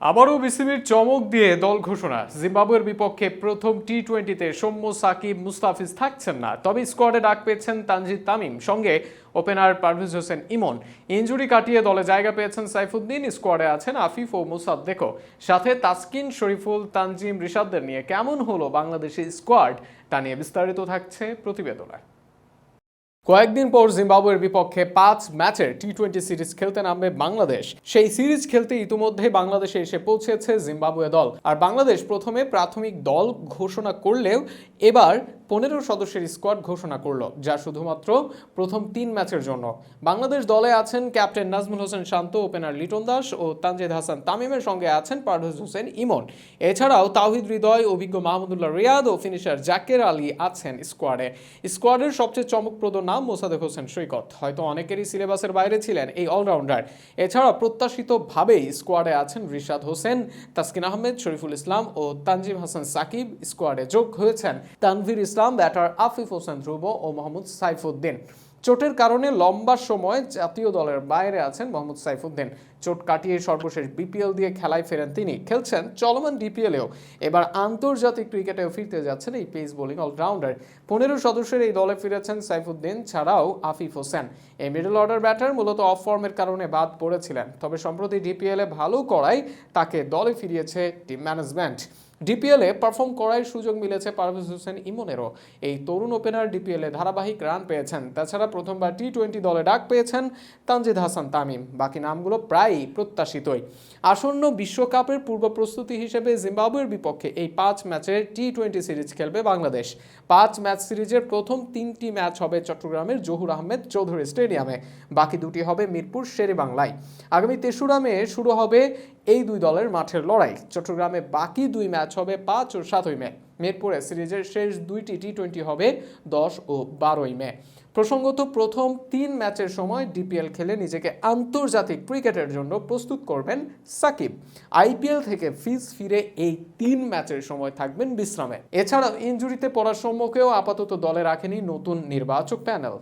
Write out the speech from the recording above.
আবারও বিসিবির চমক দিয়ে দল ঘোষণা। জিম্বাবুয়ের বিপক্ষে প্রথম টি টোয়েন্টিতে সৌম্য, সাকিব, মুস্তাফিজ থাকছেন না। তবে স্কোয়াডে ডাক পেয়েছেন তানজিদ তামিম। সঙ্গে ওপেনার পারভেজ হোসেন ইমন। ইঞ্জুরি কাটিয়ে দলে জায়গা পেয়েছেন সাইফুদ্দিন। স্কোয়াডে আছেন আফিফ ও মুসাদ্দেকো সাথে তাসকিন, শরীফুল, তানজিম, রিশাদদের নিয়ে কেমন হলো বাংলাদেশি স্কোয়াড, তা নিয়ে বিস্তারিত থাকছে প্রতিবেদনায় কয়েকদিন পর জিম্বাবুয়ের বিপক্ষে পাঁচ ম্যাচের টি টোয়েন্টি সিরিজ খেলতে নামবে বাংলাদেশ। সেই সিরিজ খেলতে ইতিমধ্যে বাংলাদেশে এসে পৌঁছেছে জিম্বাবুয়ে দল। আর বাংলাদেশ প্রথমে প্রাথমিক দল ঘোষণা করলেও এবার পনেরো সদস্যের স্কোয়াড ঘোষণা করল, যা শুধুমাত্র প্রথম তিন ম্যাচের জন্য। বাংলাদেশ দলে আছেন ক্যাপ্টেন নাজমুল হোসেন শান্ত, ওপেনার লিটন দাস ও তানজিদ হাসান তামিমের সঙ্গে আছেন পারভেজ হোসেন ইমন। এছাড়াও তাহিদ হৃদয়, অভিজ্ঞ মাহমুদুল্লাহ রিয়াদ ও ফিনিশার জাকের আলী আছেন স্কোয়াডে। স্কোয়াডের সবচেয়ে চমকপ্রদ নাম মোসাদেক হোসেন সৈকত। হয়তো অনেকেরই সিলেবাসের বাইরে ছিলেন এই অলরাউন্ডার। এছাড়া প্রত্যাশিতভাবেই স্কোয়াডে আছেন রিশাদ হোসেন, তাসকিন আহমেদ, শরীফুল ইসলাম ও তানজিম হাসান সাকিব স্কোয়াডে যোগ হয়েছেন তানভীর ইসলাম, ব্যাটার আফিফ হোসেন ধ্রুব ও মোহাম্মদ সাইফুদ্দিন। চোটের কারণে লম্বা সময় জাতীয় দলের বাইরে আছেন মোহাম্মদ সাইফুদ্দিন। চোট কাটিয়ে সর্বশেষ বিপিএল দিয়ে খেলায় ফেরেন তিনি। খেলছেন চলমান ডিপিএলেও এবার আন্তর্জাতিক ক্রিকেটেও ফিরতে যাচ্ছেন এই পেস বোলিং অলরাউন্ডার। পনেরো সদস্যের এই দলে ফিরেছেন সাইফুদ্দিন, ছাড়াও আফিফ হোসেন। এই মিডল অর্ডার ব্যাটার মূলত অফ ফর্মের কারণে বাদ পড়েছিলেন। তবে সম্প্রতি ডিপিএলে ভালো করায় তাকে দলে ফিরিয়েছে টিম ম্যানেজমেন্ট ডিপিএলে পারফর্ম করার সুযোগ মিলেছে পারভেজ হোসেন ইমনেরও। এই তরুণ ওপেনার ডিপিএলে ধারাবাহিক রান পেয়েছেন। তাছাড়া প্রথমবার টি টোয়েন্টি দলে ডাক পেয়েছেন তানজিদ হাসান তামিম। বাকি নামগুলো প্রায়ই প্রত্যাশিতই আসন্ন বিশ্বকাপের পূর্ব প্রস্তুতি হিসেবে জিম্বাবুয়ের বিপক্ষে এই পাঁচ ম্যাচের টি টোয়েন্টি সিরিজ খেলবে বাংলাদেশ। পাঁচ ম্যাচ সিরিজের প্রথম তিনটি ম্যাচ হবে চট্টগ্রামের জহুর আহমেদ চৌধুরী স্টেডিয়ামে। বাকি দুটি হবে মিরপুর শেরে বাংলায় আগামী তেসরা মে শুরু হবে এই দুই দলের মাঠের লড়াই। চট্টগ্রামে বাকি দুই ম্যাচ হবে পাঁচ ও সাতই মে। মিরপুরে সিরিজের শেষ দুইটি টি টোয়েন্টি হবে দশ ও বারোই মে। প্রসঙ্গত প্রথম তিন ম্যাচের সময় ডিপিএল খেলে নিজেকে আন্তর্জাতিক ক্রিকেটের জন্য প্রস্তুত করবেন সাকিব। আইপিএল থেকে ফিজ ফিরে এই তিন ম্যাচের সময় থাকবেন বিশ্রামে। এছাড়াও ইঞ্জুরিতে পড়ার সম্মুখেও আপাতত দলে রাখেনি নতুন নির্বাচক প্যানেল।